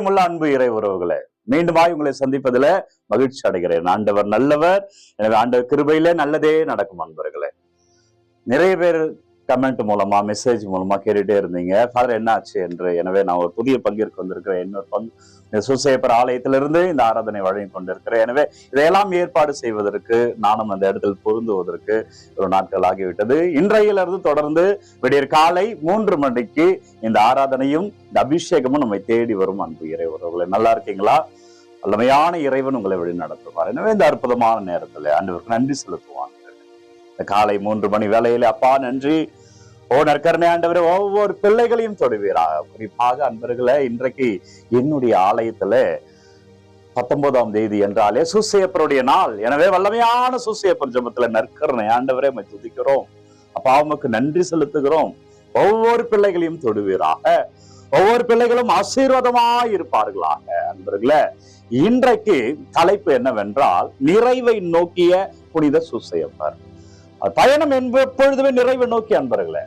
பிரியமுள்ள அன்பு இறை உறவுகளை மீண்டுமாய் உங்களை சந்திப்பதில் மகிழ்ச்சி அடைகிறேன். ஆண்டவர் நல்லவர். எனவே ஆண்டவர் கிருபையில நல்லதே நடக்கும் அன்பர்களே. நிறைய பேர் கமெண்ட் மூலமா மெசேஜ் மூலமா கேட்டுட்டே இருந்தீங்க. ஃபாதர் என்ன ஆச்சு என்று? எனவே நான் ஒரு புதிய பங்கிற்கு வந்திருக்கிறேன். இன்னொரு பங்கு இந்த சுசேப்பர் ஆலயத்திலிருந்து இந்த ஆராதனை வழங்கி கொண்டிருக்கிறேன். எனவே இதையெல்லாம் ஏற்பாடு செய்வதற்கு நானும் அந்த இடத்தில் பொருந்துவதற்கு ஒரு நாட்கள் ஆகிவிட்டது. இன்றையிலிருந்து தொடர்ந்து விடியற் காலை மூன்று மணிக்கு இந்த ஆராதனையும் இந்த அபிஷேகமும் நம்மை தேடி வரும் அன்பு இறைவர்களை. நல்லா இருக்கீங்களா? வல்லமையான இறைவன் உங்களை வழி நடத்துவார். எனவே இந்த அற்புதமான நேரத்துல அன்றுவருக்கு நன்றி செலுத்துவாங்க காலை மூன்று மணி வேலையில அப்பா நன்றி. ஓ நற்கரணை ஆண்டவர் ஒவ்வொரு பிள்ளைகளையும் தொடுவீராக. குறிப்பாக அன்பர்களே இன்றைக்கு என்னுடைய ஆலயத்துல பத்தொன்பதாம் தேதி என்றாலே சுசேப்பருடைய நாள். எனவே வல்லமையான சுசேப்பர் ஜபத்துல நற்கரணை ஆண்டவரே துதிக்கிறோம். அப்பா அவனுக்கு நன்றி செலுத்துகிறோம். ஒவ்வொரு பிள்ளைகளையும் தொடுவீராக. ஒவ்வொரு பிள்ளைகளும் ஆசீர்வாதமாய் இருப்பார்களாக. அன்பர்களே இன்றைக்கு தலைப்பு என்னவென்றால் நிறைவை நோக்கிய புனித சுசையப்பர் பயணம் என்ப எப்பொழுதுமே நிறைவை நோக்கி அன்பர்களே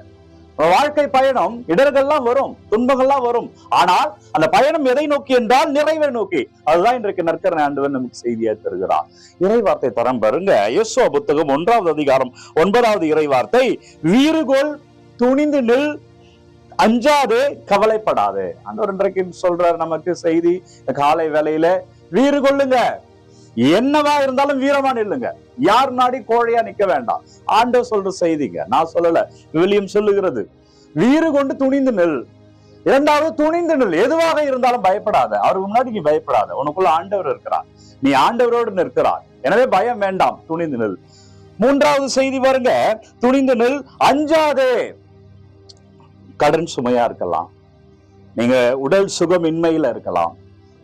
வாழ்க்கை பயணம் இடர்கள்லாம் வரும் துன்பங்கள்லாம் வரும். ஆனால் அந்த பயணம் எதை நோக்கி என்றால் நிறைவை நோக்கி. அதுதான் இன்றைக்கு நற்கரணை ஆண்டவன் நமக்கு செய்தியை தருகிறார். இறைவார்த்தை தரம் பாருங்க. யசோ புத்தகம் ஒன்றாவது அதிகாரம் ஒன்பதாவது இறைவார்த்தை. வீறுகோள் துணிந்து நில் அஞ்சாதே கவலைப்படாதே. ஆண்டவர் இன்றைக்கு சொல்றார் நமக்கு செய்தி காலை வேலையில வீறு கொள்ளுங்க என்னவா இருந்தாலும் வீரமா நில்லுங்க. யார் நாடி கோழையா நிக்க வேண்டாம். ஆண்டவர் சொல்ற செய்திங்க. நான் சொல்லல. விவிலியம் சொல்லுகிறது. வீறு கொண்டு துணிந்து நெல். இரண்டாவது துணிந்து நெல். எதுவாக இருந்தாலும் பயப்படாத. அவருக்கு முன்னாடி நீ பயப்படாத. உனக்குள்ள ஆண்டவர் இருக்கிறார். நீ ஆண்டவரோடு நிற்கிறார் எனவே பயம் வேண்டாம். துணிந்து நெல். மூன்றாவது செய்தி பாருங்க. துணிந்து நெல். அஞ்சாதே. கடன் சுமையா இருக்கலாம். நீங்க உடல் சுகம் இன்மையில இருக்கலாம்.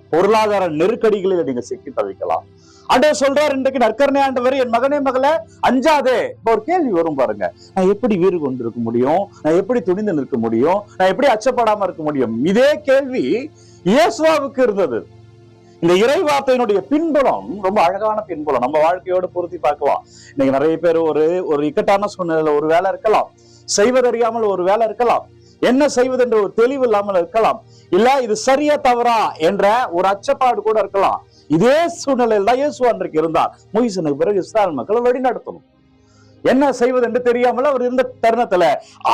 பொருளாதார நெருக்கடிகளில் நீங்க சிக்கி தவிக்கலாம். ஆண்டவர் சொல்றாரு இன்றைக்கு நற்கரணை ஆண்டவர் என் மகனே மகள அஞ்சாதே. இப்போ ஒரு கேள்வி வரும் பாருங்க. நான் எப்படி வீறு கொண்டிருக்க முடியும்? நான் எப்படி துணிந்து நிற்க முடியும்? நான் எப்படி அச்சப்படாம இருக்க முடியும்? இதே கேள்வி இயேசுவாவுக்கு இருந்தது. இந்த இறை வார்த்தையினுடைய பின்புலம் ரொம்ப அழகான பின்புலம். நம்ம வாழ்க்கையோட பொருத்தி பார்க்கலாம். இன்னைக்கு நிறைய பேர் ஒரு ஒரு இக்கட்டான சூழ்நிலையில ஒரு வேலை இருக்கலாம். செய்வதறியாமல் ஒரு வேலை இருக்கலாம். என்ன செய்வது என்ற ஒரு தெளிவு இல்லாமல் இருக்கலாம். இல்ல இது சரியா தவறா என்ற ஒரு அச்சப்பாடு கூட இருக்கலாம். இதே சூழ்நிலையில் தான் இயேசு அன்றைக்கு இருந்தார். மொய்சனுக்கு பிறகு இஸ்ராயல் மக்களை வழி நடத்தணும் என்ன செய்வது என்று தெரியாமல் அவர் இருந்த தருணத்துல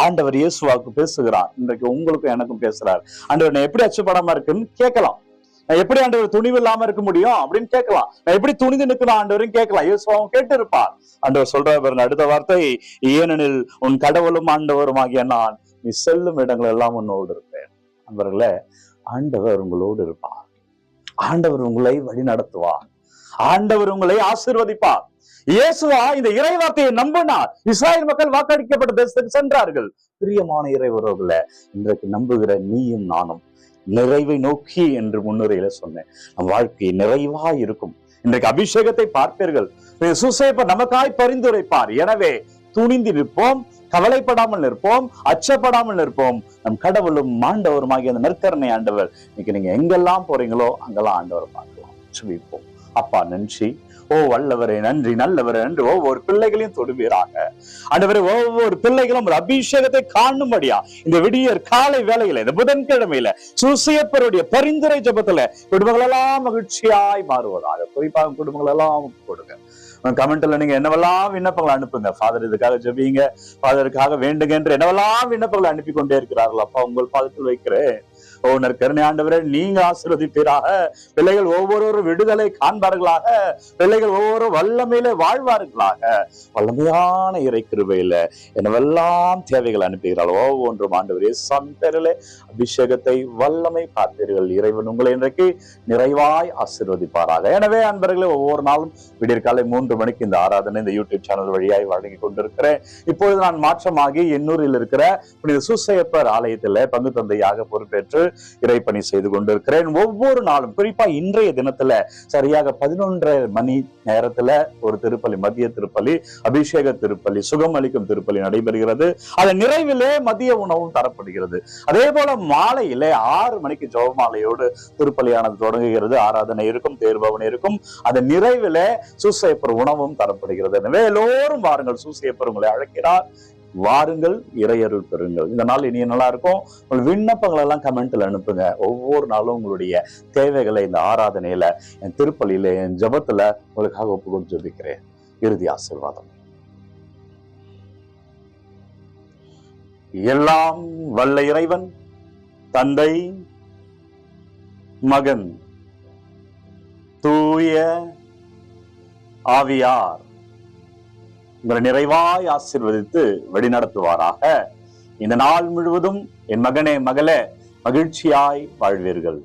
ஆண்டவர் இயேசுவாக்கு பேசுகிறார். இன்றைக்கு உங்களுக்கும் எனக்கும் பேசுறார். ஆண்டவர் நான் எப்படி அச்சப்படாம இருக்குன்னு கேட்கலாம். நான் எப்படி ஆண்டவர் துணிவு இல்லாம இருக்க முடியும்? அப்படின்னு கேட்கலாம். நான் எப்படி துணிந்து நிற்கணும் ஆண்டவரும் கேட்கலாம். இயேசுவாவும் கேட்டு இருப்பார் ஆண்டவர் சொல்ற அடுத்த வார்த்தை ஏனெனில் உன் கடவுளும் ஆண்டவரும் ஆகிய நான் நீ செல்லும் இடங்கள் எல்லாம் உன்னோடு இருப்பேன். அன்பர்களே ஆண்டவர் உங்களோடு இருப்பார். ஆண்டவர் உங்களை வழி நடத்துவார். ஆண்டவர் உங்களை ஆசிர்வதிப்பார். இயேசுவா இந்த இறைவார்த்தையை நம்பினார். இஸ்ராயல் மக்கள் வாக்களிக்கப்பட்ட தேசத்துக்கு சென்றார்கள். பிரியமான இறை இன்றைக்கு நம்புகிற நீயும் நானும் நிறைவை நோக்கி என்று முன்னுரையில சொன்னேன். நம் வாழ்க்கை நிறைவா இருக்கும். இன்றைக்கு அபிஷேகத்தை பார்ப்பீர்கள். சுசேப்ப நமக்காய் பரிந்துரைப்பார். எனவே துணிந்து நிற்போம் கவலைப்படாமல் நிற்போம் அச்சப்படாமல் நிற்போம். நம் கடவுளும் ஆண்டவருமாகிய அந்த நற்கரணை ஆண்டவர். இன்னைக்கு நீங்க எங்கெல்லாம் போறீங்களோ அங்கெல்லாம் ஆண்டவர் பார்க்கலாம். சுவிப்போம் அப்பா நன்றி. ஓ வல்லவரே நன்றி. நல்லவரே என்று ஒவ்வொரு பிள்ளைகளையும் தொடுவீராக. ஆண்டவரே ஒவ்வொரு பிள்ளைகளும் ஒரு அபிஷேகத்தை காணும்படியா இந்த விடியற் காலை வேலையில இந்த புதன்கிழமையில சுசியப்பருடைய பரிந்துரை ஜபத்துல குடும்பங்கள் எல்லாம் மகிழ்ச்சியாய் மாறுவதாக. குறிப்பாக குடும்பங்கள் எல்லாம் கொடுங்க கமெண்ட்ல நீங்க என்னவெல்லாம் விண்ணப்பங்களை அனுப்புங்க? ஃபாதர் இதுக்காக ஜெபிங்க. ஃபாதருக்காக வேண்டுங்க என்று என்னவெல்லாம் விண்ணப்பங்களை அனுப்பி கொண்டே இருக்கிறார்கள். அப்பா உங்கள் பாதத்தில் வைக்கிறேன். ஓனர் கருணை ஆண்டவரே நீங்க ஆசீர்வதிப்பீராக. பிள்ளைகள் ஒவ்வொருவரும் விடுதலை காண்பார்களாக. பிள்ளைகள் ஒவ்வொரு வல்லமையில வாழ்வார்களாக. வல்லமையான இறை கிருபையில என்னவெல்லாம் தேவைகள் அனுப்புகிறாள் ஒவ்வொன்றும் ஆண்டவரே சந்தரிலே அபிஷேகத்தை வல்லமை பார்த்தீர்கள். இறைவன் உங்களை இன்றைக்கு நிறைவாய் ஆசீர்வதிப்பாராக. எனவே அன்பர்களே ஒவ்வொரு நாளும் விடியற்காலை மூன்று மணிக்கு இந்த ஆராதனை இந்த யூடியூப் சேனல் வழியாய் வழங்கி கொண்டிருக்கிறேன். இப்பொழுது நான் மாற்றமாகி எண்ணூரில் இருக்கிற புனித சுசையப்பர் ஆலயத்தில் பங்கு தந்தையாக பொறுப்பேற்று இறைப்பணி செய்து கொண்டிருக்கிறேன். ஒவ்வொரு நாளும் குறிப்பா இன்றைய தினத்துல சரியாக பதினொன்றரை மணி நேரத்துல ஒரு திருப்பலி மதிய திருப்பலி அபிஷேக திருப்பலி சுகம் அளிக்கும் திருப்பலி நடைபெறுகிறது. அதன் நிறைவிலே மதிய உணவும் தரப்படுகிறது. அதே போல மாலையிலே ஆறு மணிக்கு ஜோபமாலையோடு திருப்பலியானது தொடங்குகிறது. ஆராதனை இருக்கும் தேர்பவன் இருக்கும். அதன் நிறைவிலே சூசையப்பர் உணவும் தரப்படுகிறது. எனவே எல்லோரும் வாருங்கள். சூசியப்பர் உங்களை அழைக்கிறார். வாருங்கள் இறையருள் பெறுங்கள். இந்த நாள் இனிய நல்லா இருக்கும். உங்கள் விண்ணப்பங்கள் எல்லாம் கமெண்ட்ல அனுப்புங்க. ஒவ்வொரு நாளும் உங்களுடைய தேவைகளை இந்த ஆராதனையில என் திருப்பலியில என் ஜெபத்துல உங்களுக்காக ஒப்புக்கொண்டு ஜபிக்கிறேன். இறுதி ஆசீர்வாதம். எல்லாம் வல்ல இறைவன் தந்தை மகன் தூய ஆவியார் உங்களை நிறைவாய் ஆசிர்வதித்து வழிநடத்துவாராக. இந்த நாள் முழுவதும் என் மகனே மகளே மகிழ்ச்சியாய் வாழ்வீர்கள்.